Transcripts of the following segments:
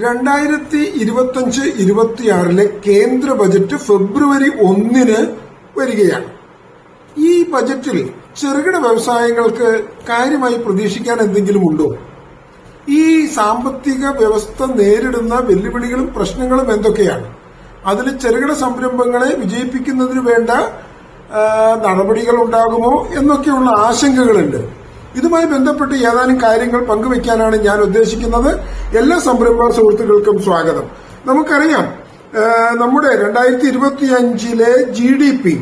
രണ്ടായിരത്തി ഇരുപത്തഞ്ച് ഇരുപത്തിയാറിലെ കേന്ദ്ര ബജറ്റ് ഫെബ്രുവരി ഒന്നിന് വരികയാണ്. ഈ ബജറ്റിൽ ചെറുകിട വ്യവസായങ്ങൾക്ക് കാര്യമായി പ്രതീക്ഷിക്കാൻ എന്തെങ്കിലും ഉണ്ടോ? ഈ സാമ്പത്തിക വ്യവസ്ഥ നേരിടുന്ന വെല്ലുവിളികളും പ്രശ്നങ്ങളും എന്തൊക്കെയാണ്? അതിൽ ചെറുകിട സംരംഭങ്ങളെ വിജയിപ്പിക്കുന്നതിന് വേണ്ട നടപടികൾ ഉണ്ടാകുമോ എന്നൊക്കെയുള്ള ആശങ്കകളുണ്ട്. ഇതുമായി ബന്ധപ്പെട്ട് ഏതാനും കാര്യങ്ങൾ പങ്കുവയ്ക്കാനാണ് ഞാൻ ഉദ്ദേശിക്കുന്നത്. എല്ലാ സംരംഭ സുഹൃത്തുക്കൾക്കും സ്വാഗതം. നമുക്കറിയാം നമ്മുടെ രണ്ടായിരത്തി ഇരുപത്തി അഞ്ചിലെ ജി ഡി പി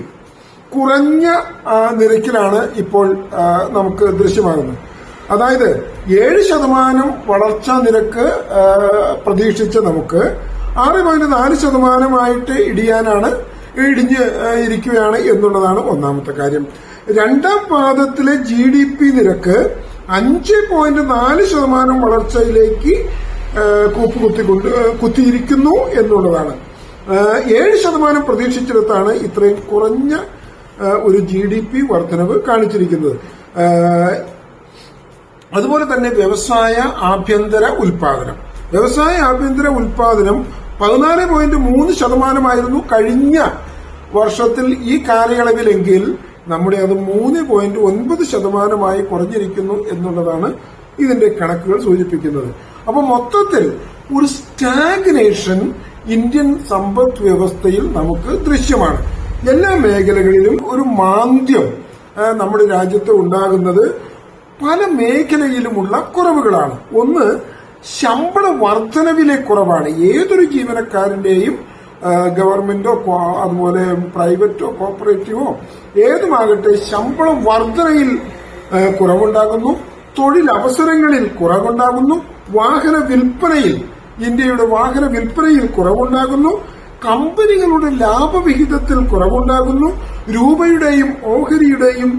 കുറഞ്ഞ നിരക്കിലാണ് ഇപ്പോൾ നമുക്ക് ദൃശ്യമാകുന്നത്. അതായത് ഏഴ് ശതമാനം വളർച്ചാ നിരക്ക് പ്രതീക്ഷിച്ച നമുക്ക് ആറ് പോയിന്റ് നാല് ശതമാനമായിട്ട് ഇടിയാനാണ് ഇടിഞ്ഞ് ഇരിക്കുകയാണ് എന്നുള്ളതാണ് ഒന്നാമത്തെ കാര്യം. രണ്ടാം പാദത്തിലെ ജി ഡി പി നിരക്ക് അഞ്ച് പോയിന്റ് നാല് ശതമാനം വളർച്ചയിലേക്ക് കൂപ്പ് കുത്തിക്കൊണ്ട് കുത്തിയിരിക്കുന്നു എന്നുള്ളതാണ്. ഏഴ് ശതമാനം പ്രതീക്ഷിച്ചിടത്താണ് ഇത്രയും കുറഞ്ഞ ഒരു ജി ഡി പി വർധനവ് കാണിച്ചിരിക്കുന്നത്. അതുപോലെ തന്നെ വ്യവസായ ആഭ്യന്തര ഉൽപാദനം. വ്യവസായ ആഭ്യന്തര ഉൽപാദനം പതിനാല് പോയിന്റ് മൂന്ന് ശതമാനമായിരുന്നു കഴിഞ്ഞ വർഷത്തിൽ ഈ കാലയളവിലെങ്കിൽ നമ്മുടെ അത് മൂന്ന് പോയിന്റ് ഒൻപത് ശതമാനമായി കുറഞ്ഞിരിക്കുന്നു എന്നുള്ളതാണ് ഇതിന്റെ കണക്കുകൾ സൂചിപ്പിക്കുന്നത്. അപ്പൊ മൊത്തത്തിൽ ഒരു സ്റ്റാഗ്നേഷൻ ഇന്ത്യൻ സമ്പദ് വ്യവസ്ഥയിൽ നമുക്ക് ദൃശ്യമാണ്. എല്ലാ മേഖലകളിലും ഒരു മാന്ദ്യം നമ്മുടെ രാജ്യത്ത് ഉണ്ടാകുന്നത് പല മേഖലയിലുമുള്ള കുറവുകളാണ്. ഒന്ന് ശമ്പള വർധനവിലെ കുറവാണ്. ഏതൊരു ജീവനക്കാരന്റെയും ഗവൺമെന്റോ അതുപോലെ പ്രൈവറ്റോ കോപ്പറേറ്റീവോ ഏതുമാകട്ടെ ശമ്പള വർധനയിൽ കുറവുണ്ടാകുന്നു. തൊഴിലവസരങ്ങളിൽ കുറവുണ്ടാകുന്നു. വാഹന വിൽപ്പനയിൽ ഇന്ത്യയുടെ വാഹന വിൽപ്പനയിൽ കുറവുണ്ടാകുന്നു കമ്പനികളുടെ ലാഭവിഹിതത്തിൽ കുറവുണ്ടാകുന്നു രൂപയുടെയും ഓഹരിയുടെയും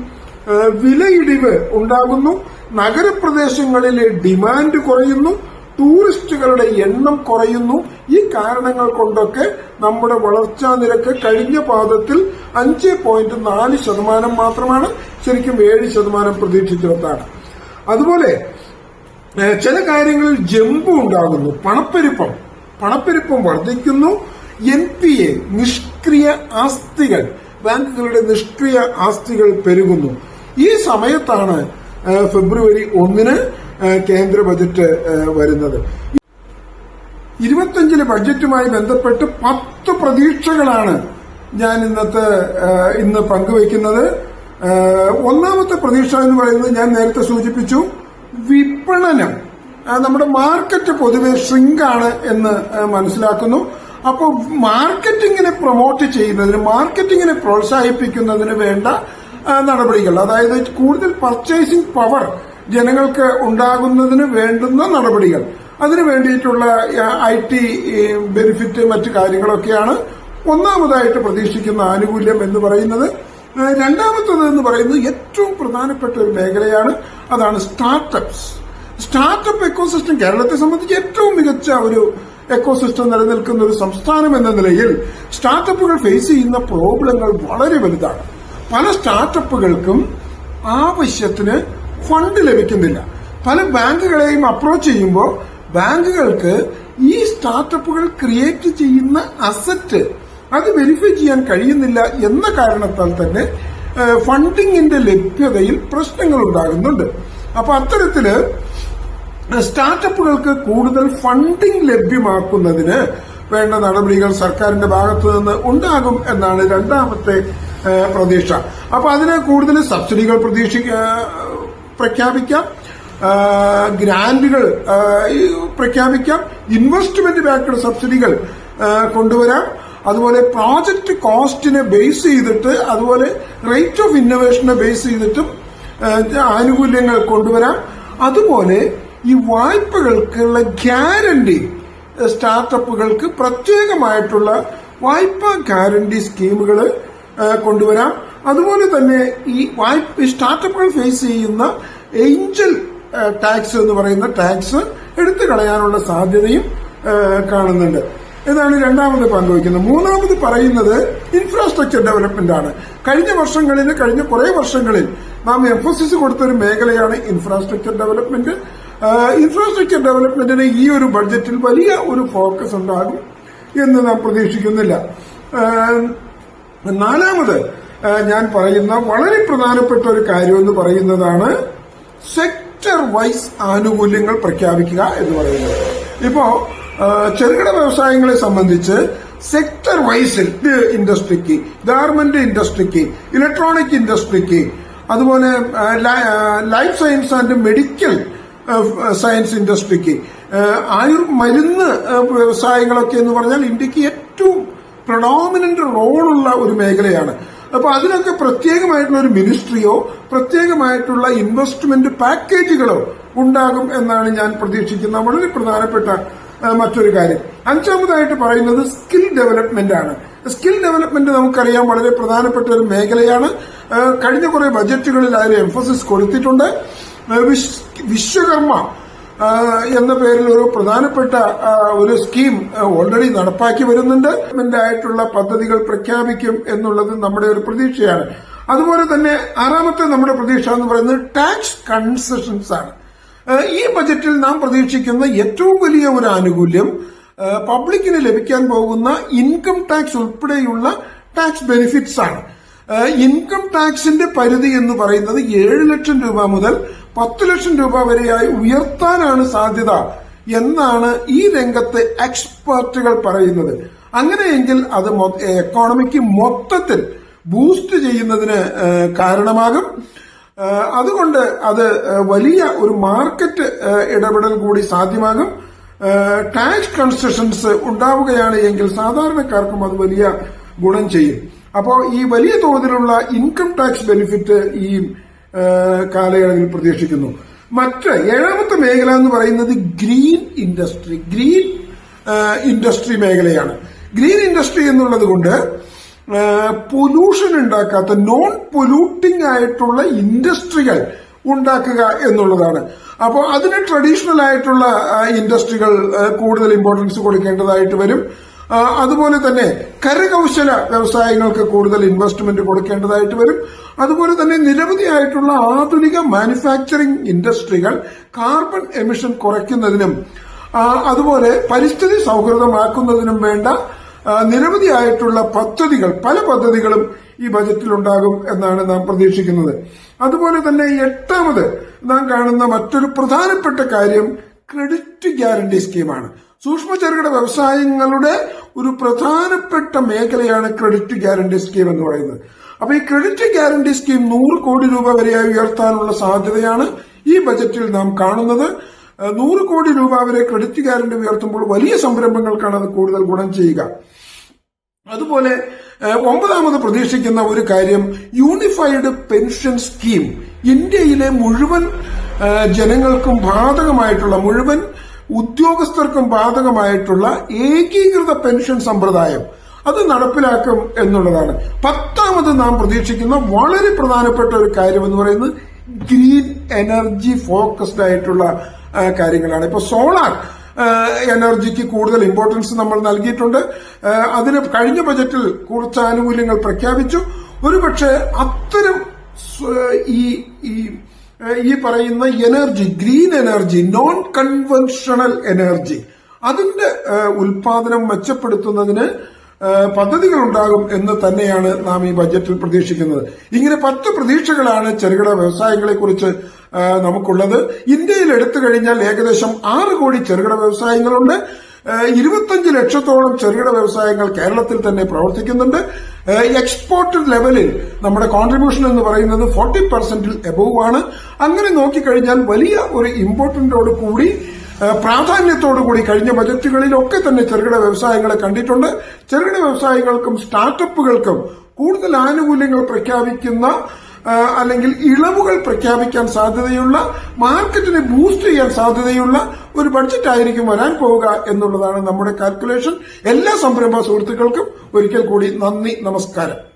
വിലയിടിവ് ഉണ്ടാകുന്നു നഗരപ്രദേശങ്ങളിലെ ഡിമാൻഡ് കുറയുന്നു ടൂറിസ്റ്റുകളുടെ എണ്ണം കുറയുന്നു. ഈ കാരണങ്ങൾ കൊണ്ടൊക്കെ നമ്മുടെ വളർച്ചാ നിരക്ക് കഴിഞ്ഞ പാദത്തിൽ അഞ്ച് പോയിന്റ് നാല് ശതമാനം മാത്രമാണ് ശരിക്കും ഏഴ് ശതമാനം പ്രതീക്ഷിച്ചിടത്താണ്. അതുപോലെ ചില കാര്യങ്ങളിൽ ജമ്പ് ഉണ്ടാകുന്നു. പണപ്പെരുപ്പം. പണപ്പെരുപ്പം വർദ്ധിക്കുന്നു. എൻ പി എ നിഷ്ക്രിയ ആസ്തികൾ. ബാങ്കുകളുടെ നിഷ്ക്രിയ ആസ്തികൾ പെരുകുന്നു. ഈ സമയത്താണ് ഫെബ്രുവരി ഒന്നിന് കേന്ദ്ര ബജറ്റ് വരുന്നത്. ഇരുപത്തഞ്ചിലെ ബഡ്ജറ്റുമായി ബന്ധപ്പെട്ട് പത്ത് പ്രതീക്ഷകളാണ് ഞാൻ ഇന്നത്തെ ഇന്ന് പങ്കുവയ്ക്കുന്നത്. ഒന്നാമത്തെ പ്രതീക്ഷ എന്ന് പറയുന്നത് ഞാൻ നേരത്തെ സൂചിപ്പിച്ചു. വിപണനം നമ്മുടെ മാർക്കറ്റ് പൊതുവെ ഷ്രിങ്കാണ് എന്ന് മനസ്സിലാക്കുന്നു. അപ്പോൾ മാർക്കറ്റിങ്ങിനെ പ്രൊമോട്ട് ചെയ്യുന്നതിന് മാർക്കറ്റിങ്ങിനെ പ്രോത്സാഹിപ്പിക്കുന്നതിന് വേണ്ട നടപടികൾ. അതായത് കൂടുതൽ പർച്ചേസിംഗ് പവർ ജനങ്ങൾക്ക് ഉണ്ടാകുന്നതിന് വേണ്ടുന്ന നടപടികൾ. അതിനു വേണ്ടിയിട്ടുള്ള ഐ ടി ബെനിഫിറ്റ് മറ്റു കാര്യങ്ങളൊക്കെയാണ്. ഒന്നാമതായിട്ട് പ്രതീക്ഷിക്കുന്ന ആനുകൂല്യം എന്ന് പറയുന്നത് രണ്ടാമത്തത് എന്ന് പറയുന്നത് ഏറ്റവും പ്രധാനപ്പെട്ട ഒരു മേഖലയാണ് അതാണ് സ്റ്റാർട്ടപ്സ്. സ്റ്റാർട്ടപ്പ് എക്കോസിസ്റ്റം കേരളത്തെ സംബന്ധിച്ച് ഏറ്റവും മികച്ച ഒരു എക്കോസിസ്റ്റം നിലനിൽക്കുന്ന ഒരു സംസ്ഥാനം എന്ന നിലയിൽ സ്റ്റാർട്ടപ്പുകൾ ഫേസ് ചെയ്യുന്ന പ്രോബ്ലങ്ങൾ വളരെ വലുതാണ്. പല സ്റ്റാർട്ടപ്പുകൾക്കും ആവശ്യത്തിന് ഫണ്ട് ലഭിക്കുന്നില്ല. പല ബാങ്കുകളെയും അപ്രോച്ച് ചെയ്യുമ്പോൾ ബാങ്കുകൾക്ക് ഈ സ്റ്റാർട്ടപ്പുകൾ ക്രിയേറ്റ് ചെയ്യുന്ന അസറ്റ് അത് വെരിഫൈ ചെയ്യാൻ കഴിയുന്നില്ല എന്ന കാരണത്താൽ തന്നെ ഫണ്ടിങ്ങിന്റെ ലഭ്യതയിൽ പ്രശ്നങ്ങൾ ഉണ്ടാകുന്നുണ്ട് അപ്പൊ അത്തരത്തിൽ സ്റ്റാർട്ടപ്പുകൾക്ക് കൂടുതൽ ഫണ്ടിംഗ് ലഭ്യമാക്കുന്നതിന് വേണ്ട നടപടികൾ സർക്കാരിന്റെ ഭാഗത്തു നിന്ന് ഉണ്ടാകും എന്നാണ് രണ്ടാമത്തെ പ്രതീക്ഷ. അപ്പൊ അതിന് കൂടുതൽ സബ്സിഡികൾ പ്രതീക്ഷിക്ക പ്രഖ്യാപിക്കാം. ഗ്രാന്റുകൾ പ്രഖ്യാപിക്കാം. ഇൻവെസ്റ്റ്മെന്റ് ബാക്ക്ഡ് സബ്സിഡികൾ കൊണ്ടുവരാം. അതുപോലെ പ്രോജക്റ്റ് കോസ്റ്റിനെ ബേസ് ചെയ്തിട്ട് അതുപോലെ റേറ്റ് ഓഫ് ഇന്നോവേഷനെ ബേസ് ചെയ്തിട്ടും ആനുകൂല്യങ്ങൾ കൊണ്ടുവരാം. അതുപോലെ ഈ വായ്പകൾക്കുള്ള ഗ്യാരണ്ടി സ്റ്റാർട്ടപ്പുകൾക്ക് പ്രത്യേകമായിട്ടുള്ള വായ്പാ ഗ്യാരണ്ടി സ്കീമുകൾ കൊണ്ടുവരാം. അതുപോലെ തന്നെ ഈ വായ്പ സ്റ്റാർട്ടപ്പുകൾ ഫേസ് ചെയ്യുന്ന ഏഞ്ചൽ ടാക്സ് എന്ന് പറയുന്ന ടാക്സ് എടുത്തു കളയാനുള്ള സാധ്യതയും കാണുന്നുണ്ട്. ഇതാണ് രണ്ടാമത് പങ്കുവയ്ക്കുന്നത് മൂന്നാമത് പറയുന്നത് ഇൻഫ്രാസ്ട്രക്ചർ ഡെവലപ്മെന്റ് ആണ്. കഴിഞ്ഞ വർഷങ്ങളിൽ കഴിഞ്ഞ കുറെ വർഷങ്ങളിൽ നാം എംഫോസിസ് കൊടുത്തൊരു മേഖലയാണ് ഇൻഫ്രാസ്ട്രക്ചർ ഡെവലപ്മെന്റ് ഇൻഫ്രാസ്ട്രക്ചർ ഡെവലപ്മെന്റിന് ഈ ഒരു ബഡ്ജറ്റിൽ വലിയ ഒരു ഫോക്കസ് ഉണ്ടാകും എന്ന് നാം പ്രതീക്ഷിക്കുന്നില്ല. നാലാമത് ഞാൻ പറയുന്ന വളരെ പ്രധാനപ്പെട്ട ഒരു കാര്യം എന്ന് പറയുന്നതാണ് സെക്ടർ വൈസ് ആനുകൂല്യങ്ങൾ പ്രഖ്യാപിക്കുക എന്ന് പറയുന്നത്. ഇപ്പോ ചെറുകിട വ്യവസായങ്ങളെ സംബന്ധിച്ച് സെക്ടർ വൈസിൽ ഇൻഡസ്ട്രിക്ക് ഗാർമെന്റ് ഇൻഡസ്ട്രിക്ക് ഇലക്ട്രോണിക് ഇൻഡസ്ട്രിക്ക് അതുപോലെ life science and medical science ഇൻഡസ്ട്രിക്ക് ആയുർ മരുന്ന് വ്യവസായങ്ങളൊക്കെ എന്ന് പറഞ്ഞാൽ ഇന്ത്യയ്ക്ക് ഏറ്റവും പ്രഡോമിനന്റ് റോളുള്ള ഒരു മേഖലയാണ്. അപ്പൊ അതിനൊക്കെ പ്രത്യേകമായിട്ടുള്ള ഒരു മിനിസ്ട്രിയോ പ്രത്യേകമായിട്ടുള്ള ഇൻവെസ്റ്റ്മെന്റ് പാക്കേജുകളോ ഉണ്ടാകും എന്നാണ് ഞാൻ പ്രതീക്ഷിക്കുന്ന വളരെ പ്രധാനപ്പെട്ട മറ്റൊരു കാര്യം. അഞ്ചാമതായിട്ട് പറയുന്നത് സ്കിൽ ഡെവലപ്മെന്റ് ആണ്. സ്കിൽ ഡെവലപ്മെന്റ് നമുക്കറിയാം വളരെ പ്രധാനപ്പെട്ട ഒരു മേഖലയാണ്. കഴിഞ്ഞ കുറെ ബജറ്റുകളിൽ അതിന് എംഫോസിസ് കൊടുത്തിട്ടുണ്ട്. വിശ്വകർമ്മ എന്ന പേരിൽ ഒരു പ്രധാനപ്പെട്ട ഒരു സ്കീം ഓൾറെഡി നടപ്പാക്കി വരുന്നുണ്ട്. ആയിട്ടുള്ള പദ്ധതികൾ പ്രഖ്യാപിക്കും എന്നുള്ളത് നമ്മുടെ ഒരു പ്രതീക്ഷയാണ്. അതുപോലെ തന്നെ ആറാമത്തെ നമ്മുടെ പ്രതീക്ഷ എന്ന് പറയുന്നത് ടാക്സ് കൺസെഷൻസ് ആണ്. ഈ ബജറ്റിൽ നാം പ്രതീക്ഷിക്കുന്ന ഏറ്റവും വലിയ ഒരു ആനുകൂല്യം പബ്ലിക്കിന് ലഭിക്കാൻ പോകുന്ന ഇൻകം ടാക്സ് ഉൾപ്പെടെയുള്ള ടാക്സ് ബെനിഫിറ്റ്സ് ആണ്. ഇൻകം ടാക്സിന്റെ പരിധി എന്ന് പറയുന്നത് ഏഴ് ലക്ഷം രൂപ മുതൽ പത്ത് ലക്ഷം രൂപ വരെയായി ഉയർത്താനാണ് സാധ്യത എന്നാണ് ഈ രംഗത്തെ എക്സ്പെർട്ടുകൾ പറയുന്നത്. അങ്ങനെയെങ്കിൽ അത് എക്കോണമിക്ക് മൊത്തത്തിൽ ബൂസ്റ്റ് ചെയ്യുന്നതിന് കാരണമാകും. അതുകൊണ്ട് അത് വലിയ ഒരു മാർക്കറ്റ് ഇടപെടൽ കൂടി സാധ്യമാകും. ടാക്സ് കൺസെഷൻസ് ഉണ്ടാവുകയാണ് എങ്കിൽ സാധാരണക്കാർക്കും അത് വലിയ ഗുണം ചെയ്യും. അപ്പോൾ ഈ വലിയ തോതിലുള്ള ഇൻകം ടാക്സ് ബെനിഫിറ്റ് ഈ കാലയളവിൽ പ്രതീക്ഷിക്കുന്നു. മറ്റ് ഏഴാമത്തെ മേഖല എന്ന് പറയുന്നത് ഗ്രീൻ ഇൻഡസ്ട്രി ഗ്രീൻ ഇൻഡസ്ട്രി മേഖലയാണ്. ഗ്രീൻ ഇൻഡസ്ട്രി എന്നുള്ളത് കൊണ്ട് പൊല്യൂഷൻ ഉണ്ടാക്കാത്ത നോൺ പൊല്യൂട്ടിംഗ് ആയിട്ടുള്ള ഇൻഡസ്ട്രികൾ ഉണ്ടാക്കുക എന്നുള്ളതാണ്. അപ്പോൾ അതിന് ട്രഡീഷണൽ ആയിട്ടുള്ള ഇൻഡസ്ട്രികൾ കൂടുതൽ ഇമ്പോർട്ടൻസ് കൊടുക്കേണ്ടതായിട്ട് വരും. അതുപോലെ തന്നെ കരകൗശല വ്യവസായങ്ങൾക്ക് കൂടുതൽ ഇൻവെസ്റ്റ്മെന്റ് കൊടുക്കേണ്ടതായിട്ട് വരും. അതുപോലെ തന്നെ നിരവധിയായിട്ടുള്ള ആധുനിക മാനുഫാക്ചറിംഗ് ഇൻഡസ്ട്രികൾ കാർബൺ എമിഷൻ കുറയ്ക്കുന്നതിനും അതുപോലെ പരിസ്ഥിതി സൗഹൃദമാക്കുന്നതിനും വേണ്ട നിരവധിയായിട്ടുള്ള പദ്ധതികൾ പല പദ്ധതികളും ഈ ബജറ്റിൽ ഉണ്ടാകും എന്നാണ് നാം പ്രതീക്ഷിക്കുന്നത്. അതുപോലെ തന്നെ എട്ടാമത് നാം കാണുന്ന മറ്റൊരു പ്രധാനപ്പെട്ട കാര്യം ക്രെഡിറ്റ് ഗ്യാരണ്ടി സ്കീമാണ്. സൂക്ഷ്മ ചെറുകിട വ്യവസായങ്ങളുടെ ഒരു പ്രധാനപ്പെട്ട മേഖലയാണ് ക്രെഡിറ്റ് ഗ്യാരണ്ടി സ്കീം എന്ന് പറയുന്നത്. അപ്പൊ ഈ ക്രെഡിറ്റ് ഗ്യാരണ്ടി സ്കീം നൂറ് കോടി രൂപ വരെയായി ഉയർത്താനുള്ള സാധ്യതയാണ് ഈ ബജറ്റിൽ നാം കാണുന്നത്. നൂറ് കോടി രൂപ വരെ ക്രെഡിറ്റ് ഗ്യാരണ്ടി ഉയർത്തുമ്പോൾ വലിയ സംരംഭങ്ങൾക്കാണ് അത് കൂടുതൽ ഗുണം ചെയ്യുക. അതുപോലെ ഒമ്പതാമത് പ്രതീക്ഷിക്കുന്ന ഒരു കാര്യം യൂണിഫൈഡ് പെൻഷൻ സ്കീം. ഇന്ത്യയിലെ മുഴുവൻ ജനങ്ങൾക്കും ബാധകമായിട്ടുള്ള മുഴുവൻ ഉദ്യോഗസ്ഥർക്കും ബാധകമായിട്ടുള്ള ഏകീകൃത പെൻഷൻ സമ്പ്രദായം. അത് നടപ്പിലാക്കും എന്നുള്ളതാണ്. പത്താമത് നാം പ്രതീക്ഷിക്കുന്ന വളരെ പ്രധാനപ്പെട്ട ഒരു കാര്യം എന്ന് പറയുന്നത് ഗ്രീൻ എനർജി ഫോക്കസ്ഡ് ആയിട്ടുള്ള കാര്യങ്ങളാണ്. ഇപ്പൊ സോളാർ എനർജിക്ക് കൂടുതൽ ഇമ്പോർട്ടൻസ് നമ്മൾ നൽകിയിട്ടുണ്ട്. അതിന് കഴിഞ്ഞ ബജറ്റിൽ കുറച്ച് ആനുകൂല്യങ്ങൾ പ്രഖ്യാപിച്ചു. ഒരുപക്ഷെ അത്തരം ഈ ഈ ഈ പറയുന്ന energy green energy non conventional energy അതിന്റെ ഉൽപാദനം മെച്ചപ്പെടുത്തുന്നതിന് ഉണ്ടാകും എന്ന് തന്നെയാണ് നാം ഈ ബജറ്റിൽ പ്രതീക്ഷിക്കുന്നത്. ഇങ്ങനെ പത്ത് പ്രതീക്ഷകളാണ് ചെറുകിട വ്യവസായങ്ങളെ കുറിച്ച് നമുക്കുള്ളത്. ഇന്ത്യയിൽ എടുത്തു കഴിഞ്ഞാൽ ഏകദേശം ആറ് കോടി ചെറുകിട വ്യവസായങ്ങളുണ്ട്. ഇരുപത്തഞ്ച് ലക്ഷത്തോളം ചെറുകിട വ്യവസായങ്ങൾ കേരളത്തിൽ തന്നെ പ്രവർത്തിക്കുന്നുണ്ട്. എക്സ്പോർട്ട് ലെവലിൽ നമ്മുടെ കോൺട്രിബ്യൂഷൻ എന്ന് പറയുന്നത് ഫോർട്ടി പെർസെന്റിൽ എബവ് ആണ്. അങ്ങനെ നോക്കിക്കഴിഞ്ഞാൽ വലിയ ഒരു ഇമ്പോർട്ടന്റോട് കൂടി പ്രാധാന്യത്തോടു കൂടി കഴിഞ്ഞ ബജറ്റുകളിലൊക്കെ തന്നെ ചെറുകിട വ്യവസായങ്ങളെ കണ്ടിട്ടുണ്ട്. ചെറുകിട വ്യവസായങ്ങൾക്കും സ്റ്റാർട്ടപ്പുകൾക്കും കൂടുതൽ ആനുകൂല്യങ്ങൾ പ്രഖ്യാപിക്കുന്ന അല്ലെങ്കിൽ ഇളവുകൾ പ്രഖ്യാപിക്കാൻ സാധ്യതയുള്ള മാർക്കറ്റിനെ ബൂസ്റ്റ് ചെയ്യാൻ സാധ്യതയുള്ള ഒരു ബഡ്ജറ്റ് ആയിരിക്കും വരാൻ പോവുക എന്നുള്ളതാണ് നമ്മുടെ കാൽക്കുലേഷൻ. എല്ലാ സംരംഭ സുഹൃത്തുക്കൾക്കും ഒരിക്കൽ കൂടി നന്ദി നമസ്കാരം.